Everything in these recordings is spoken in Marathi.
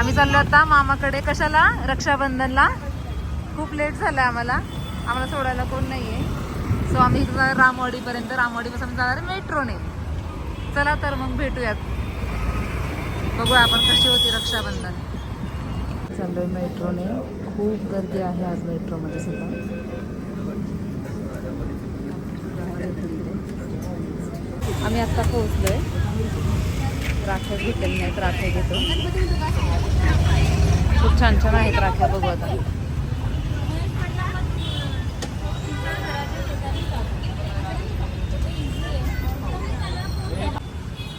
आम्ही चाललो आता मामाकडे. कशाला? रक्षाबंधनला? खूप लेट झालं आम्हाला. आम्हाला सोडायला कोण नाहीये. सो आम्ही रामवाडीपर्यंत. रामवाडीपासून जाणार मेट्रोने. चला तर मग भेटूयात. बघूया आपण कशी होती रक्षाबंधन. चाललोय मेट्रोने. खूप गर्दी आहे आज मेट्रोमध्ये सुद्धा. आम्ही आत्ता पोहोचलोय. राख्या घेतलेल्या नाहीत राख्या घेतो. खूप छान छान आहेत राख्या बघू आता.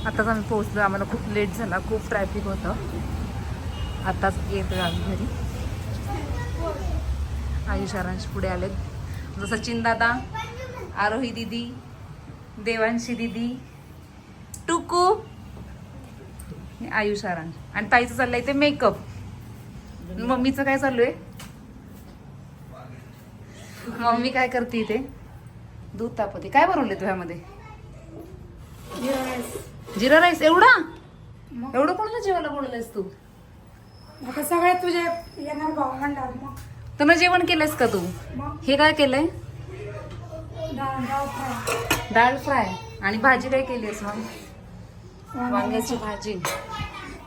आताच आम्ही पोहोचलो आम्हाला खूप लेट झाला. खूप ट्रॅफिक होतं. आताच येत आम्ही घरी. आयुषारांश पुढे आलेत. जसं चिंदादा आरोही दिदी देवांशी दिदी टुकू आयुष आरांश आणि ताईचं चाललंय ते मेकअप मम्मीचं काय चालू आहे मम्मी काय करते इथे? दूध तापवते. काय बनवले तुझ्यामध्ये जिरा राईस. एवढा? एवढं कोणाला जेवायला बोलवलंयस तू? आता सगळे तुझे येणार भाऊ म्हणणार मग. तुला जेवण केलंयस का तू? हे काय केलंय? डाळ फ्राय. आणि भाजी काय केली आहेस मग वांग्याची भाजी.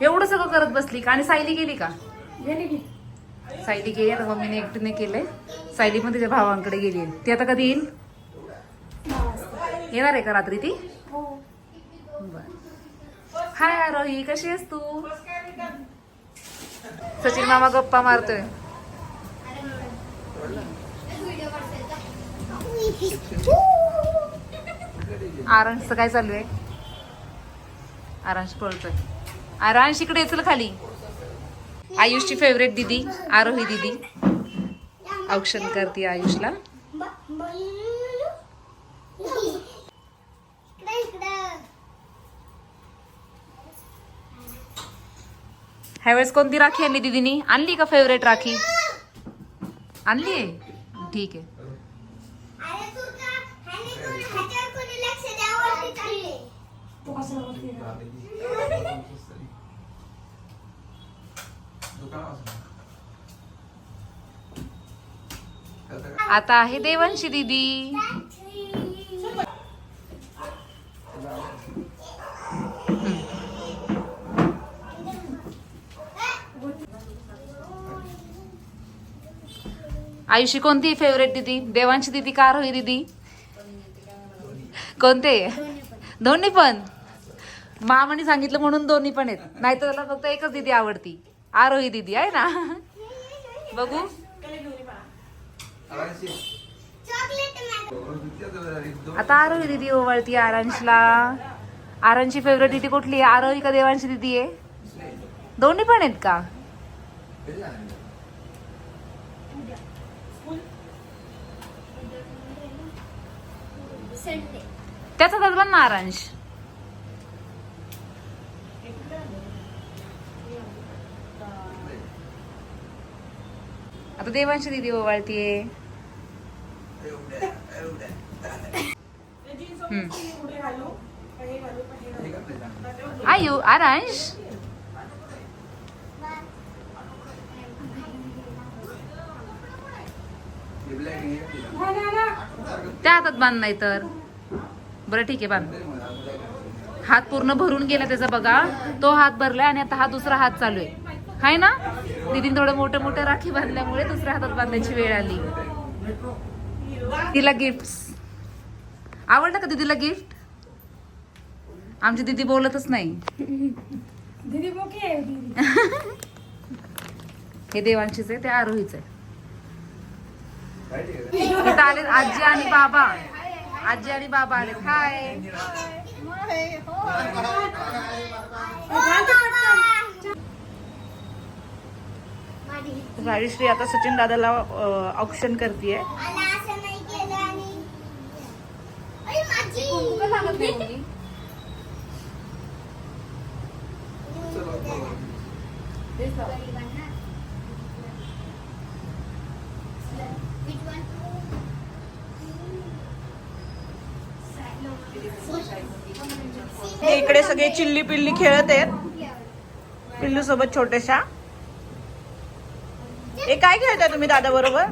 एवढं सगळं करत बसली का? आणि सायली गेली का? गेली की. सायली गेली. आता मम्मीने एकटीने केलंय. सायली पण तिच्या भावांकडे गेली ती आता कधी येईल? येणार आहे का रात्री ती? हो. बर. हाय आरोही कशी आहेस तू? सचिन मामा गप्पा मारतोय. आरांशचं काय चालू आहे? आरांश पळतोय. आरांश इकडे येचल खाली. आयुषची फेवरेट दिदी आरोही दिदी. औक्षण करते आयुषला. ह्यावेळेस कोणती राखी आणली दिदीनी? आणली का फेवरेट राखी? आणली आहे? ठीक आहे तू कशाला बोलते आता आहे देवांशी दिदी. आयुषी कोणती फेवरेट दिदी? देवांशी दिदी कार होई दिदी? कोणते? दोन्ही पण. मामाने सांगितलं म्हणून दोन्ही पण आहेत. नाही तर त्याला फक्त एकच दिदी आवडती. आरोही दिदी आहे ना? बघू. आता आरोही दिदी ओवाळती आरांशला. आरांची फेवरेट दिदी कुठली आहे? आरोही का देवांशी दिदी आहे? दोन्ही पण आहेत का? त्याचा हजबंद ना आरांश. आता देवांशी दिदी ओवाळतीये. आयु आरांश. त्या हातात बांध नाही तर. बरं ठीक आहे बांध. हात पूर्ण भरून गेला त्याचा बघा. तो हात भरलाय आणि आता हा दुसरा हात चालू आहे. हाय ना? दीदीने थोडं मोठे मोठे राखी बांधल्यामुळे दुसऱ्या हातात बांधायची वेळ आली. तिला गिफ्ट आवडलं का दीदीला गिफ्ट आमची दीदी बोलतच नाही. दीदी दीदी. हे देवांशीच आहे ते आरोहीच आहे. इथं आले आजी आणि बाबा. आजी आणि बाबा आले. हाय. राजश्री आता सचिन दादाला ऑप्शन करते इकडे सगळे चिल्ली पिल्ली खेळत आहेत. पिल्लू सोबत छोट्याशा. हे काय खेळताय तुम्ही दादा बरोबर?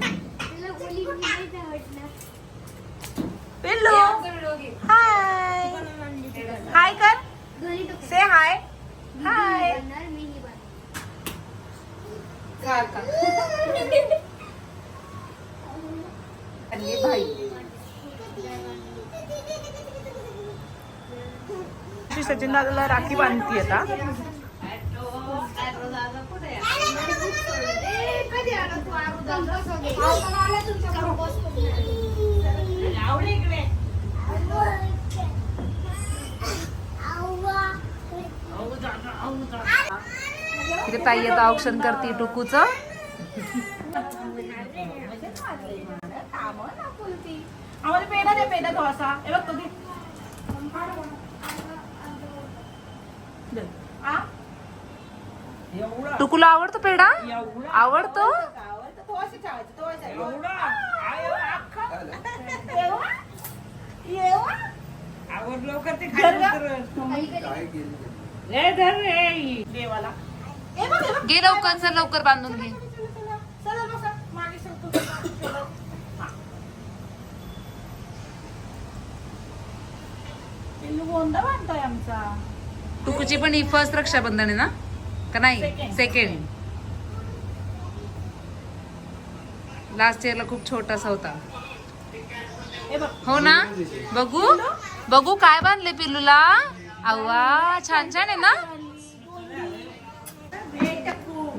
पिल्लू. हाय से हाय हाय भाई. सचिन दादाला राखी बांधती आता. इथे ताई आता ऑप्शन करते टुकूच आम्हाला दे थोडासा हे बघ तो? टुकूला आवडतो पेढा एवढा आवडतो? एवढा? धर गं. देवाला. घे लवकर सर लवकर बांधून घे. हा. बांधतोय आमचा. टुकूची पण ही फर्स्ट रक्षाबंधन आहे ना? का नाही. सेकंड लास्ट इयरला खूप छोटासा होता. हे ना? बघू? बघू काय बांधले पिल्लूला? अव्वा छान छान आहे ना.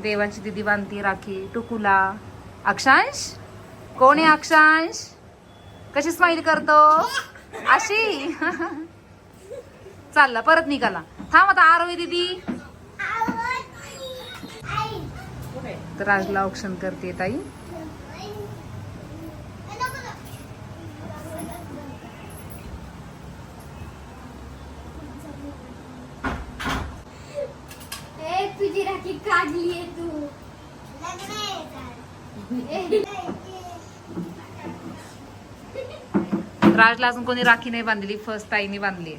देवाची दिदी बांधती राखी टुकूला. अक्षांश? कोण आहे अक्षांश? कशी स्माईल करतो? अशी. चालला परत निघाला. थांब आता आरोही दिदी? तर राजला ऑप्शन करते ताई ए, तुझी राखी काढली आहे तू राजला अजून कोणी राखी नाही बांधली फर्स्ट ताईने बांधली.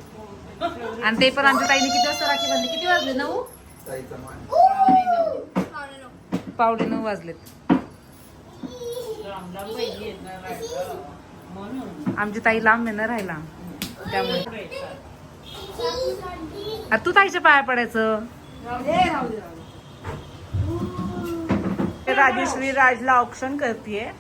आणि ते पण आमच्या ताईने किती वाजता राखी बांधली? किती वाजले? नऊ? पावणे नऊ. वाजलेत. आमची ताई लांब आहे ना राहिला त्यामुळे. तू ताईच्या पाया पडायचं. राजश्री राजला ऑप्शन करते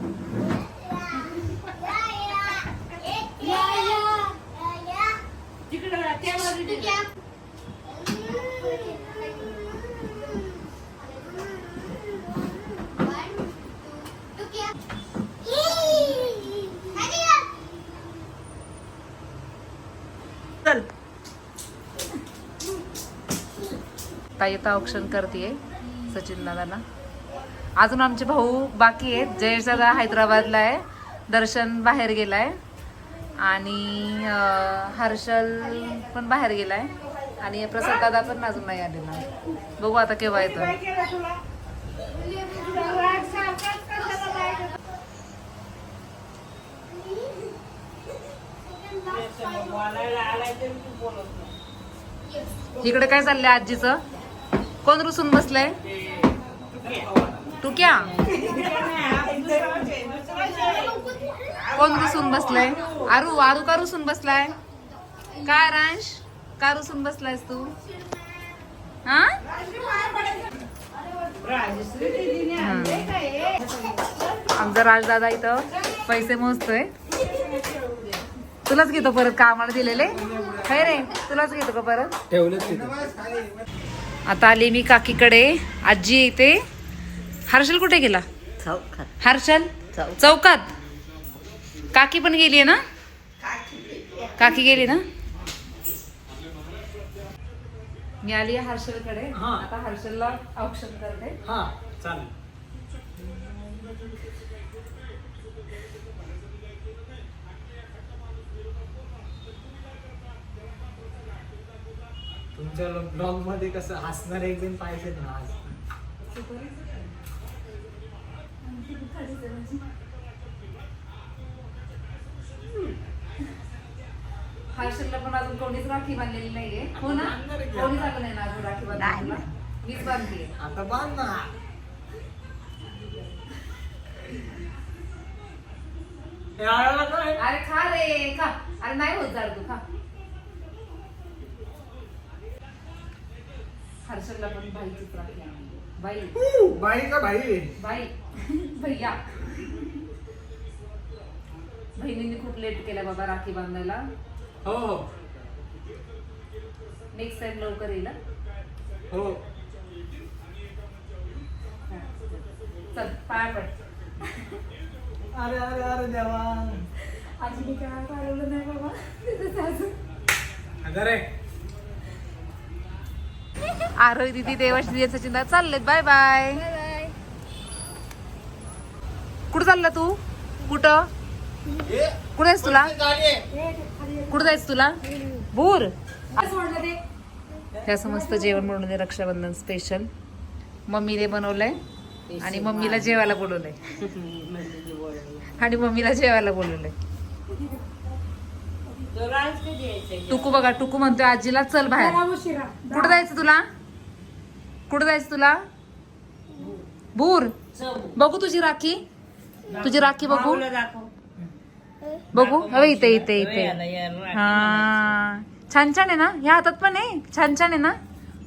चल. ताई आता ऑप्शन करते सचिन दादाला अजून आमचे भाऊ बाकी आहेत. जयेश दादा हैदराबादला आहे. दर्शन बाहेर गेलाय. आणि हर्षल पण बाहेर गेलाय. आणि प्रसाद दादा पण अजून नाही आलेला बघू आता केव्हा येतं. काय तू इकडे काय चाललंय आजीचं? कोण रुसून बसलंय? टुक्या. कोण रुसून बसलाय? आरू आरू का रुसून बसलाय? काय रांश? का रुसून बसलायस तू? हा? हे? आमचा राजदादा इथं पैसे मोजतोय. तुलाच घेतो परत कामाला दिलेले? काय रे तुलाच घेतो का परत? आता आली मी काकीकडे. आजी येते हर्षल कुठे गेला? हर्षल? चौकात? काकी पण गेली ना? काकी गेली ना? मी आली आहे हर्षलकडे. आता हर्षलला औक्षण करते. हा चालेल. तुमच्या ब्लॉगमध्ये कसं हसणार एक दिन पाहिजे ना हसणार हर्षलला पण अजून कोणीच राखी बांधलेली नाहीये. हो ना? कोणीच आलं नाही ना अजून राखी बांधलेली मीच बांधलीये आता बांध ना? अरे खा रे खा. अरे नाही होत झाड तू खा. हर्षलला पण बाईचीच राखी आणली. बाई. बाई का भाई? बाई. भैया. बहिणीने खूप लेट केला बाबा राखी बांधायला. हो हो. नेक्स्ट टाइम लवकर येईल हं? चल पाय पड. अरे अरे अरे देवा. आजीने काय पाळवलं नाही बाबा. अगं रे. आरोही दिदी देवाशी दिदी सचिन चाललेत. बाय बाय बाय कुठं चालला तू? कुठं? कुठं आहेस तुला? कुठं जायचं तुला? भूर काय सोडलं ते हे असं मस्त जेवण आहे रक्षाबंधन स्पेशल मम्मीने बनवलंय आणि मम्मीला जेवायला बोलवलंय. आणि मम्मीला जेवायला बोलवलंय. टुकू बघा टुकू म्हणतोय आजीला चल बाहेर. कुठं जायचं तुला? कुठं जायचं तुला? भूर बघू तुझी राखी. तुझी राखी बघू. बघू हवे इथे इथे इथे. हा. छान छान आहे ना? ह्या हातात पण आहे. छान छान आहे ना?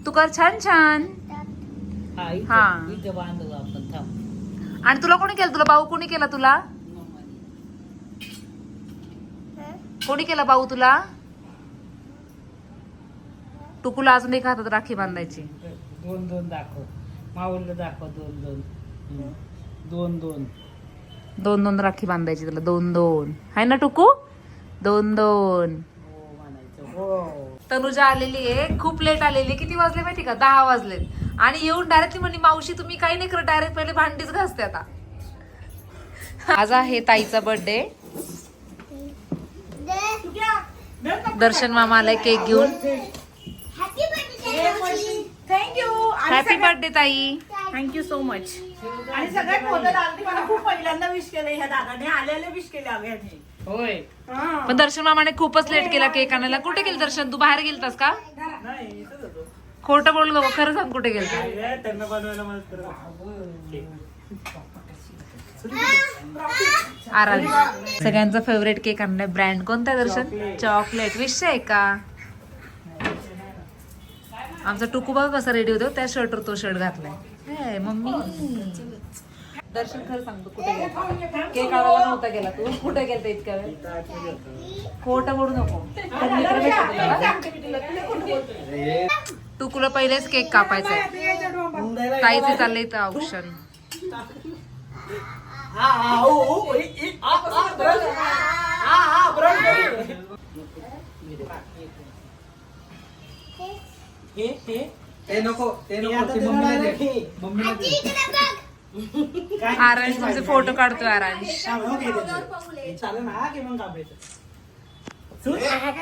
तू कर छान छान. हा आणि तुला कोणी केलं? तुला भाऊ कोणी केला तुला? कोणी केला भाऊ तुला? टुकूला अजून एक हातात राखी बांधायची. दोन दोन दाखव. माऊला दाखव दोन दोन. दोन दोन. दोन दोन राखी बांधायची तुला दोन दोन. आहे ना टुकू? दोन दोन. हो म्हणायचं हो तनुजा आलेली आहे. खूप लेट आलेली. आहे. किती वाजले माहिती का? दहा वाजलेत. आणि येऊन डायरेक्टली म्हणली मावशी तुम्ही काही नाही करत. डायरेक्ट पहिले भांडीच घासते आता. आज आहे ताईचा बर्थडे दर्शन मामा आलाय केक घेऊन. Happy birthday thank you happy birthday ताई. थँक्यू सो मच आणि सगळ्यात मोठं दादी मला खूप पहिल्यांदा विश केलं ह्या दादाने आलेले विश केले आम्ही होय. पण दर्शन मामाने खूपच लेट केला केक आणायला. कुठे गेल दर्शन? तू बाहेर गेलतास का? नाही इथंच होतो. खोटं बोलू नको खरं सांग कुठे गेलता? हे त्यांना बनवायला मदत करत आराधी सगळ्यांचा फेवरेट केक आणलाय. ब्रँड कोणता आहे दर्शन? चॉकलेट विषय आहे का? आमचा टुकू बघा कसा रेडी होतो. त्या शर्टवर तो शर्ट घातलाय. मम्मी. दर्शन खरं सांगतो कुठे गेला? केक आणायला नव्हता गेला तू. कुठे गेलता इतक्या वेळ? खोटं बोलू नको. टुकूला पहिलेच केक कापायचा आहे. ताईचे चाललंय इथं औषण हा हा इ- इ- आ, आ, ब्रश. ब्रश. ते नको ते नको ते मम्मीला दे. मम्मीला दे. आरांश तुमचे फोटो काढतोय आरांश. चालेल ना की मग कापायचं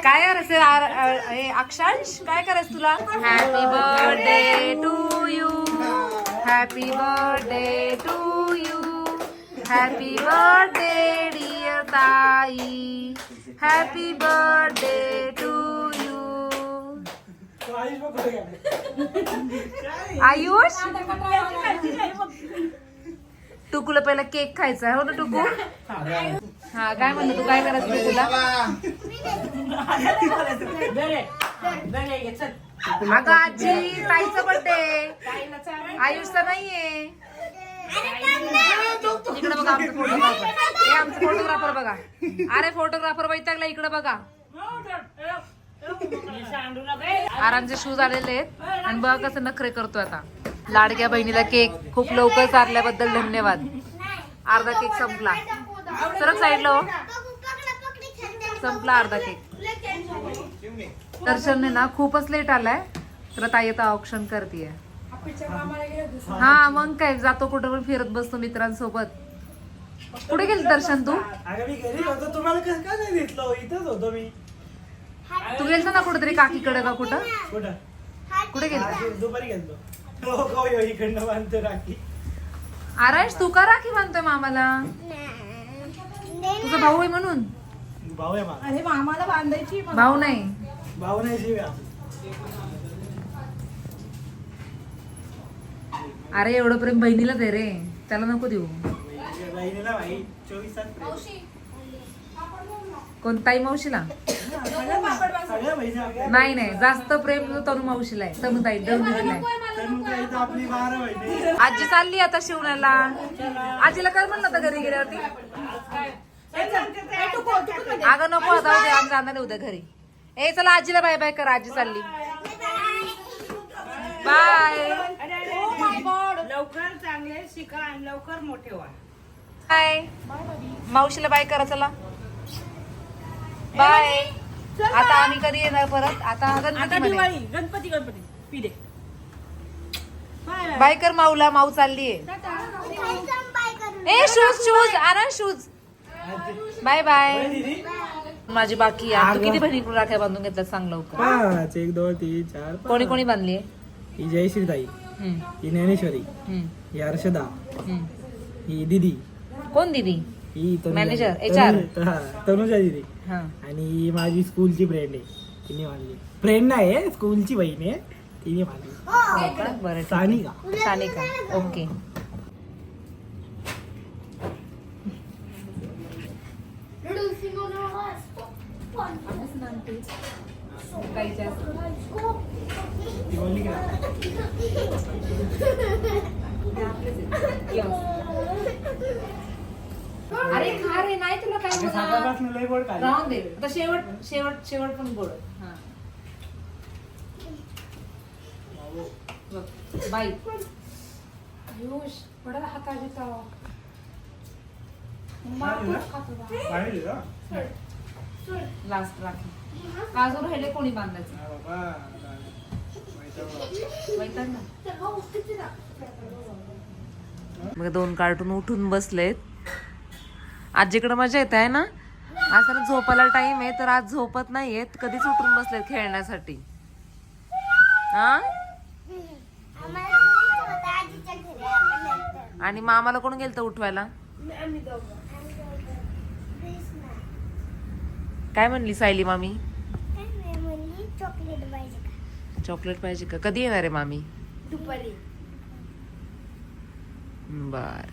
काय करायचं आर- अ- अक्षांश? काय करायचं तुला? Happy birthday to you happy birthday to you happy birthday dear ताई हॅपी बर्थडे टू आयुष बघ कुठे गेला. आयुष? टुकूला पहिला केक खायचा आहे हो ना टुकू? हा काय म्हणलं तू? काय करायचं टुकूला? बरे. बरे घे चल. अगं आजी ताईचा बर्थडे आयुषचा नाहीये. इकडे बघा आमचं फोटोग्राफर हे आमचं फोटोग्राफर बघा. अरे फोटोग्राफर वैतागला इकडे बघा. आरामचे शूज आलेले आहेत. आणि बघा कसं नखरे करतो आता. लाडक्या बहिणीला केक खूप लवकर चारल्याबद्दल धन्यवाद. अर्धा केक संपला. सरक साईडला हो. संपला अर्धा केक दर्शनने ना खूपच लेट आलाय. तर आता येतं ऑप्शन करते हा मग काय? जातो कुठं पण फिरत बसतो मित्रांसोबत. कुठे गेली दर्शन तू? होतो. तुम्हाला तू गेलता ना कुठेतरी काकीकडे का कुठं? कुठं? कुठे गेलता? हा, दुपारी गेलो हो हो इकडनं बांधतो राखी. आराश तू का राखी बांधतोय मामाला? तुझा भाऊ आहे म्हणून. भाऊ आहे अरे मामाला बांधायची. भाऊ नाही. भाऊ नाही. अरे एवढं प्रेम बहिणीला दे रे. त्याला नको देऊ. बहिणीला. कोणताही मावशीला? नाही नाही जास्त प्रेम तनु मावशीला आहे तनुताई दौंडीला आहे आजी चालली आता शिवण्याला. आजीला काय म्हणलं होतं घरी गेल्यावरती. अगं नको आता उद्या आम्ही जाणार उद्या घरी. ए चला आजीला बाय बाय कर आजी चालली. बाय. लवकर चांगले शिका आणि लवकर मोठे व्हा. बाय. मावशीला बाय करा चला. बाय. आता आम्ही कधी येणार परत? आता आता गणपती दिवाळी गणपती गणपती. पिढे बाय. कर माऊला माऊ चाललीये. ए शूज शूज आणा शूज. Bye bye. माझी बाकी आहे. तू किती बहिणी राख्या बांधून घेतल्या सांग लवकर. पाच एक दोन तीन चार पाच. कोणी कोणी बांधली ही जयश्रीताई. ही ज्ञानेश्वरी. ही हर्षदा. ही दिदी. कोण दिदी? ही तनुजा. Manager, तनु- HR. हा, तनुजा दिदी हा आणि माझी स्कूलची फ्रेंड आहे तिने मानली फ्रेंड नाही स्कूलची बहीण आहे तिने मानली हो का? बरं ठीक. सानिका सानिका ओके ती बोलली की नाही? अरे खा रे नाही तुला काय आता होणार? सकाळपासून लय गोड खाल्ली. राहून दे आता शेवट शेवट शेवट पण गोड हा. बघ, बाई आयुष ना? पाहिली ना? लास्ट राखी काजू राहिले कोणी बांधायचं हा बाबा. माहिती वैताग ना. मग दोन कार्टून उठून बसलेत आजीकडे मजा येत आहे ना? आज तर झोपायला टाइम आहे तर आज झोपत नाहीयेत. कधीच उठून बसलेत खेळण्यासाठी. हा? आणि मामाला कोण गेलं उठवायला? काय म्हणली सायली मामी? चॉकलेट पाहिजे का? कधी येणार आहे मामी? दुपारी. बर.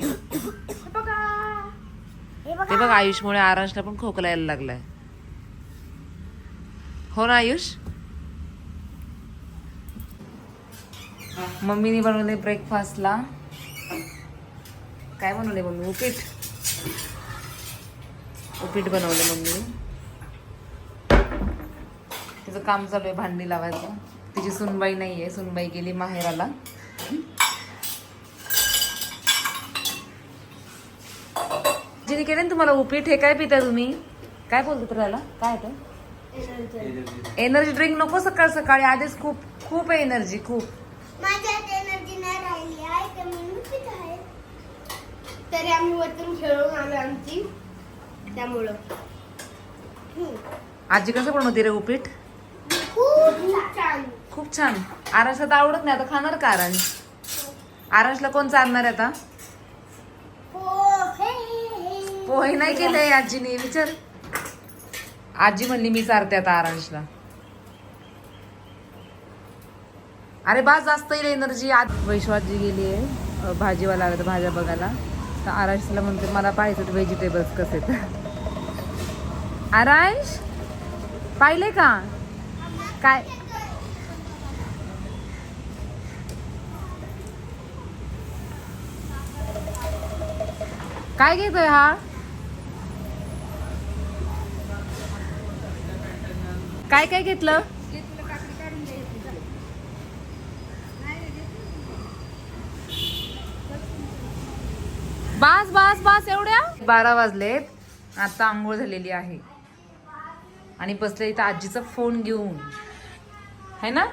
ते बघ आयुषमुळे आरांशला पण खोकला यायला लागलाय. हो ना आयुष? मम्मीने बनवले ब्रेकफास्टला काय बनवले मम्मी? उपीट. उपीट बनवले मम्मी तिचं काम चालू आहे भांडी लावायचं. तिची सुनबाई नाहीये सुनबाई गेली माहेराला. जिने केले ना तुम्हाला उपीट हे काय पिताय तुम्ही? काय बोलतो राहिला काय आहे एनर्जी ड्रिंक नको सकाळ सकाळी आधीच खूप खूप आहे एनर्जी खूप माझ्यात एनर्जी नाही राहिली आहे तर म्हणून पित आहे तरी आम्ही वरतून खेळून आलो आमची. त्यामुळं. हम्म. आजी कसं बनवते रे उपीट? खूप छान. खूप छान. आरांशला तर आवडत नाही आता खाणार का आरांश आरांशला कोण चालणार आहे आता पोहे पोहे नाही केले आजीने विचार. आजी म्हणली मी चारते आता आरांशला. अरे बा जास्त येईल एनर्जी आज वैश्वाजी गेली आहे भाजीवाला आला तर भाज्या बघायला. तर आरांशला म्हणते मला पाहिजे व्हेजिटेबल्स कसे तर आरांश पाहिले का? काय? काय घेतोय हा? काय काय घेतलं? बास बास बास एवढ्या? बारा वाजलेत. आता आंघोळ झालेली आहे. आणि बसले इथं आजीचा फोन घेऊन. है ना?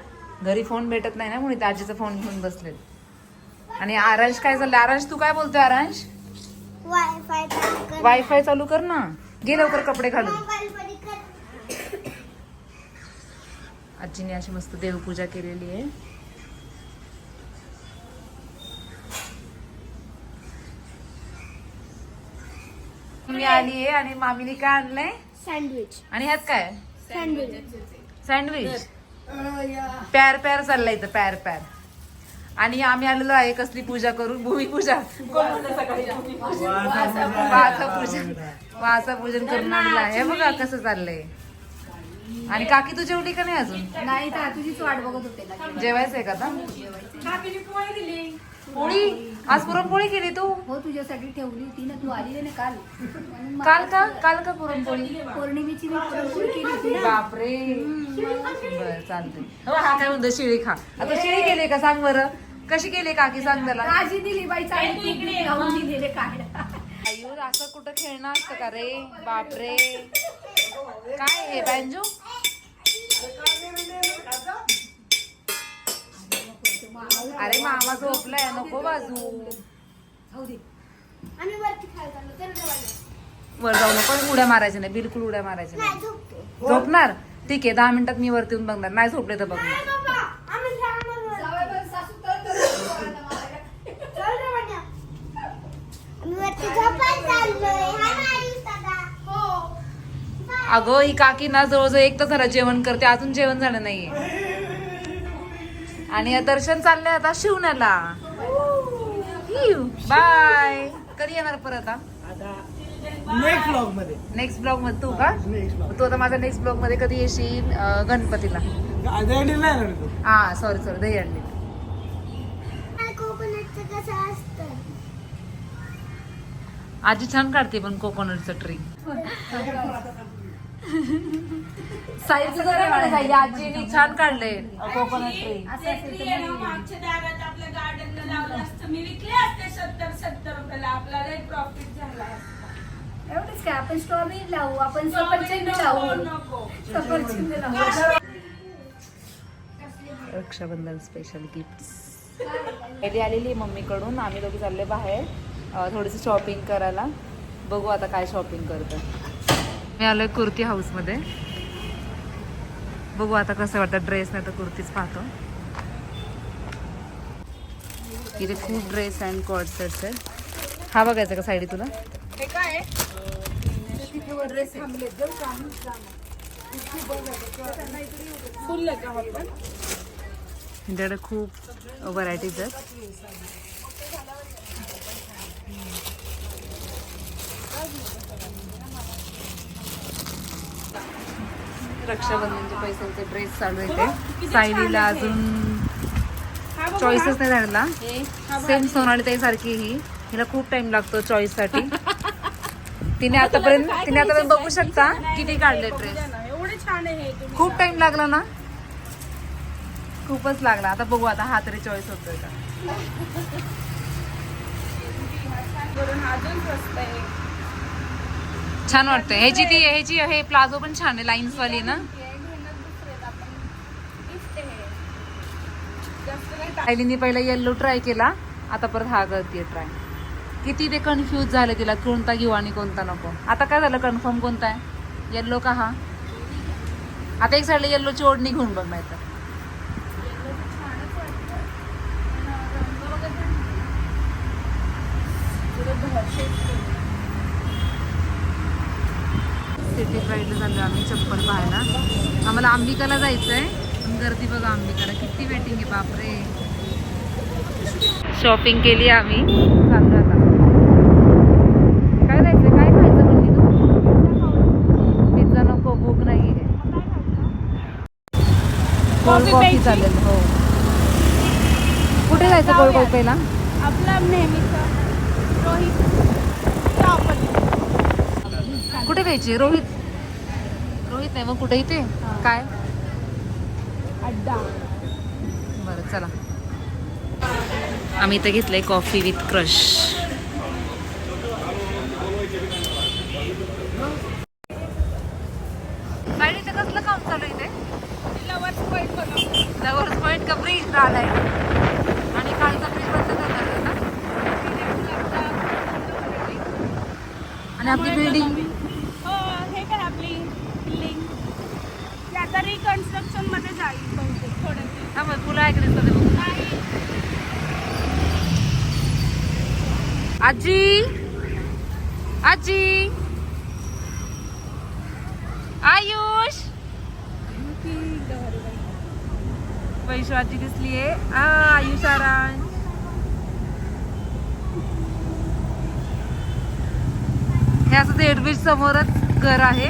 घरी फोन भेटत नाही ना म्हणून इथं आजीचा फोन घेऊन बसलेत. आणि आरांश काय झालं आरांश तू काय बोलतोय आरांश? वायफाय चालू कर वायफाय चालू कर ना. गे लवकर कपडे घालून मोबाईल मध्ये कर आजीने अशी मस्त देवपूजा केलेली आहे. मी आली आहे आणि मामीने काय आणलंय? सँडविच आणि ह्यात काय? सँडविच सँडविच प्यार प्यार चाललाय इथं प्यार प्यार. आणि आम्ही आलेलो आहे कसली पूजा करून? भूमिपूजा. कोण म्हणलं सकाळी वाचा पूजन वाचा पूजन करून आलेलं आहे. हे बघा कसं चाललंय. आणि काकी तू जेवली का नाही अजून? नाही तर तुझीच वाट बघत होते जेवायचंय का आता? पोळी आज पुरणपोळी केली तू? हो तुझ्यासाठी ठेवली होती ना. तू आली ना काल. काल का? काल का पुरणपोळी? पौर्णिमेची मी पुरणपोळी केली होती ना. बापरे. बर चालते हो हा काय म्हणतो? शिळी खा. आता शिळी केली का? सांग बरं. कशी केली काकी? सांग त्याला. आजी दिली बाई चांगली लावून दिलेले काय असं कुठं खेळणं असतं का रे? बापरे. काय हे बँजो? अरे मामा झोपलाय नको बाजू. वर जाऊ नको उड्या मारायच्या नाही बिलकुल उड्या मारायच्या नाही झोपणार? ठीक आहे दहा मिनिटात मी वरती येऊन बघणार. नाही झोपले तर बघणार. वरती. झोपायला चाललोय. हो. अगं ही काकी ना जवळजवळ एक तास झाला जेवण करते अजून जेवण झालं नाहीये. आणि हे दर्शन चाललंय आता शिवण्याला. बाय कधी येणार परत नेक्स्ट ब्लॉगमध्ये. नेक्स्ट ब्लॉगमध्ये तू का? नेक्स्ट ब्लॉग तू आता माझ्या नेक्स्ट ब्लॉगमध्ये कधी येशील गणपतीला? नाही ना रे तू. हा सॉरी सॉरी दहीहंडी. आणि कोकोनटचं कसं असतं? आजी छान काढते पण कोकोनटचं ट्री साईज आजीने छान काढले कोकोनट ट्री मागच्या दारात आपल्या गार्डनला लावलं असतं. मी विकले असते सत्तर सत्तर रुपयाला. आपल्याला प्रॉफिट झाला असता. एवढंच काय आपण स्ट्रॉबेरी लावू आपण सफरचंद लावू. नको. सफरचंद लावू. रक्षाबंधन स्पेशल गिफ्ट कधी आलेली मम्मीकडून. आम्ही दोघी चालले बाहेर. अं, थोडीशी शॉपिंग करायला. बघू आता काय शॉपिंग करतं. मी आलोय कुर्ती हाऊसमध्ये बघू आता कसं वाटतं ड्रेस नाही तर कुर्तीच पाहतो. इथे खूप ड्रेस अँड कॉर्ड सेट्स आहेत. हा बघायचा का साडी तुला? त्यांच्याकडे खूप व्हरायटीज आहेत. रक्षाबंधनचे पैशांचे ड्रेस चालू येते सायलीला अजून चॉईसच नाही झालेला सेम सोनाली ताई सारखी ही. हिला खूप टाइम लागतो चॉईससाठी. तिने आतापर्यंत तिने आतापर्यंत बघू शकता किती काढले ड्रेस एवढे छान आहे तुम्ही. खूप टाइम लागला ना. खूपच लागला. आता बघू आता हा तरी चॉईस होतोय का. अजून स्वस्त आहे. छान वाटतंय. ह्याची ती ह्याची हे प्लाझो पण छान आहे लाईन्स वाली ना? आयलीनी पहिला येल्लो ट्राय केला आता परत हा करते ट्राय किती ते कन्फ्यूज झालं तिला कोणता घेऊ आणि कोणता नको. आता काय झालं कन्फर्म कोणता आहे? येल्लो का हा? आता एक साईडला येल्लोची ओढणी घेऊन बघ नाही तर सिटी प्राईडला झालो आम्ही चप्पल पाहायला. आम्हाला अंबिकाला जायचं आहे गर्दी बघा अंबिकाला. किती वेटिंग आहे बापरे. शॉपिंग केली आम्ही. चाललो आता. काय जायचं काय खायचं म्हणली तू? पिझ्झा नको भूक नाही आहे कोल्ड कॉफी चालेल हो. कुठे जायचं कोल्ड कॉफीला आपला नेहमीचा रोहित चॉपल कुठे घ्यायची रोहित. रोहित नाही मग कुठे इथे काय? अड्डा. बरं चला. आम्ही इथे घेतलंय कॉफी विथ क्रश इथे कसलं काम चालू आहे इथे लवर्स पॉईंट बनवतो लवर्स पॉईंट का ब्रिज झालाय आणि कालचा ब्रिज बंद करणार आहे ना आणि आपली बिल्डिंग हो हे काय आपली बिल्डिंग ती आता रिकन्स्ट्रक्शनमध्ये जाईल बहुतेक थोड्या दिवसात. हा मग फुलं ऐकले बघू नाही आजी आजी आयुष वैश्वाची दिसलीये आ आयुषारा हे असं झेड ब्रिज समोरच घर आहे.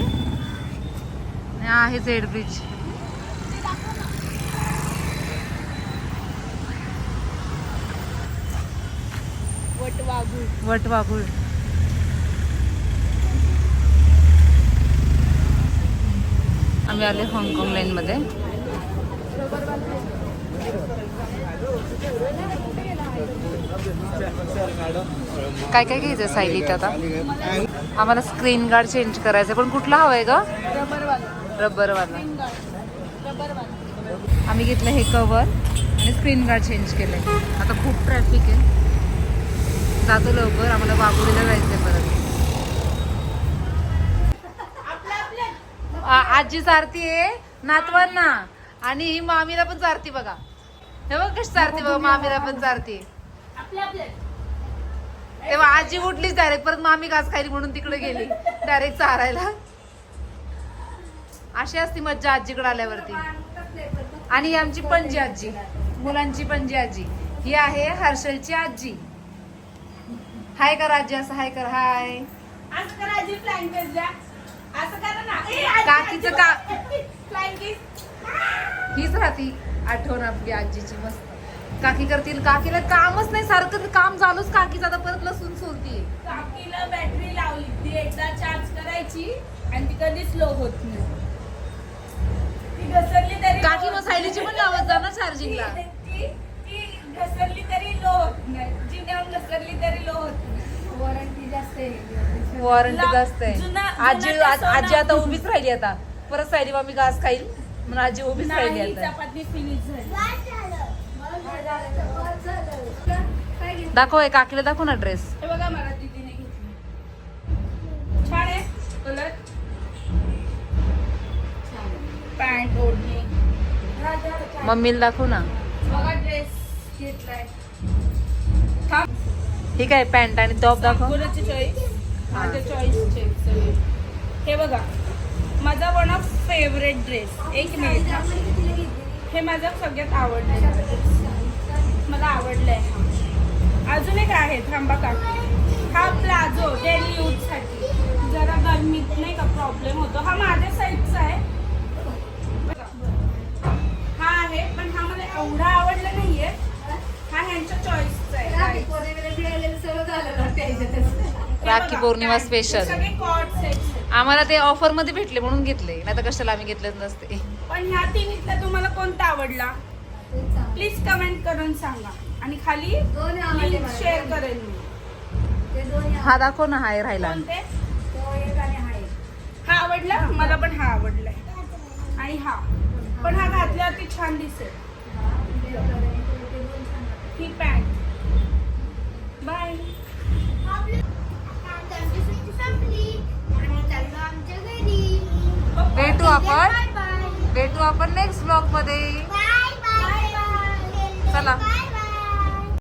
आहे झेड ब्रिज वट वाघूळ आम्ही आले हाँगकाँग लाईन मध्ये. काय काय घ्यायचं सायलीत आता? आम्हाला स्क्रीन गार्ड चेंज करायचं पण कुठला हवाय ग? रबरवाला. आम्ही घेतलं हे कवर आणि स्क्रीन गार्ड चेंज केलंय. आता खूप ट्रॅफिक आहे. जातो लवकर. आम्हाला बाबुरीला जायचंय परत. आजी चारती आहे. नातवांना. आणि ही मामीला पण चारती बघा. हे बघ कशी चारती बघा मामीला पण चारती. तेव्हा आजी उठलीच डायरेक्ट परत मामी घास खायली म्हणून तिकडे गेली. डायरेक्ट चारायला. अशी असती मज्जा आजीकडे आल्यावरती. आणि आमची पणजी आजी मुलांची पणजी आजी. ही आहे हर्षलची आजी. हाय कर आजी असं हाय कर हाय. काकीचं का- हीच राहती आठवण आपली आजीची मस्त. काकी करतील काकीला कामच नाही सारखं काम चालूच काकीचं. आता परत लसूण सोलतीये काकीला बॅटरी लावली. ती एकदा चार्ज करायची आणि ती कधीच लो होत नाही. ती घसरली तरी काकी मग सायलीची पण लावत जा ना चार्जिंगला ती घसरली तरी लो होत नाही. जी नेऊन घसरली तरी लो होत नाही. वॉरंटी जास्त आहे. वॉरंटी जास्त आहे. जुना- आजी आजी आता उभीच राहिली आता. परत सायली मामी घास खाईल. आजी उभीच राहिली नाही आता चपाती फिनिश झाली. दाखव हे काकीला दाखव ना ड्रेस हे बघा मला दीदीने घेतली. छान आहे. कलर पॅन्ट ओढणी. मम्मीला दाखव ना. बघा ड्रेस घेतलाय. ही काय पॅन्ट आणि टॉप दाखव. कोणाची चॉईस माझ्या चॉईसचे सगळे. हे बघा. माझा वन ऑफ फेवरेट ड्रेस एक मिनिट हा. माझा सगळ्यात आवडलेला मला आवडलंय हा. अजून एक आहे थांबा का? हा प्लाझो डेली यूजसाठी. जरा गरमीत नाही का प्रॉब्लेम होतो? हा माझ्या साईजचा आहे. हा आहे पण हा मला एवढा आवडला नाहीये. हा ह्यांच्या चॉईसचा आहे हे राखी पौर्णिमा. हे सगळे कॉट आम्हाला ते ऑफरमध्ये भेटले म्हणून घेतले. नाही तर कशाला आम्ही घेतलेच नसते. पण ह्या तिन्हीतला तुम्हाला कोणता आवडला? प्लीज कमेंट करून सांगा. आणि खाली शेअर करेन मी. हा दाखव ना हाय राहिला. कोणते? हा आवडला? मला पण हा आवडलाय. आणि हा. पण हा घातल्यावरती छान दिसेल. ही पॅन्ट बाय भेटू आपण. भेटू आपण नेक्स्ट ब्लॉगमध्ये. चला. चला.